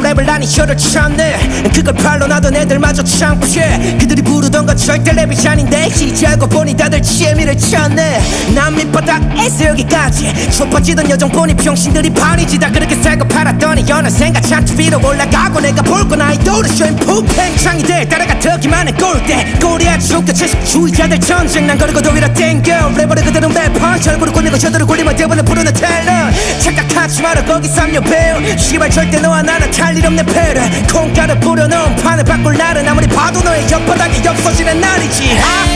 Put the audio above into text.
랩을 나니 혀를 쳤네. 그걸 팔로 나던 애들마저 창피해. 그들이 부르던 건 절대 랩이 아닌데 이제 알고 보니 다들 취미를 쳤네. 난 밑바닥에서 여기까지. 좁아지던 여정 보니 병신들이 반이지 다. 그렇게 살고 팔았더니 어느샌가 잔뜩 위로 올라가고 내가 볼건 아이돌의 쇼인 풍팽창이들. 따라가 덕기만의 꼴대. 꼬리야 죽여 채식주의자들. 전쟁 난 거르고 도위라 땡겨. 랩버를 그대로 랩한 절부를 굴리고 저들을 굴리며 대본을 부르는 텔러. 착각 마라 거기 삼려 배우 시발 절대 너와 나는 탈일 없는 패를. 콩가루 뿌려놓은 판을 바꿀 날은 아무리 봐도 너의 옆바닥에 없어지는 날이지. 완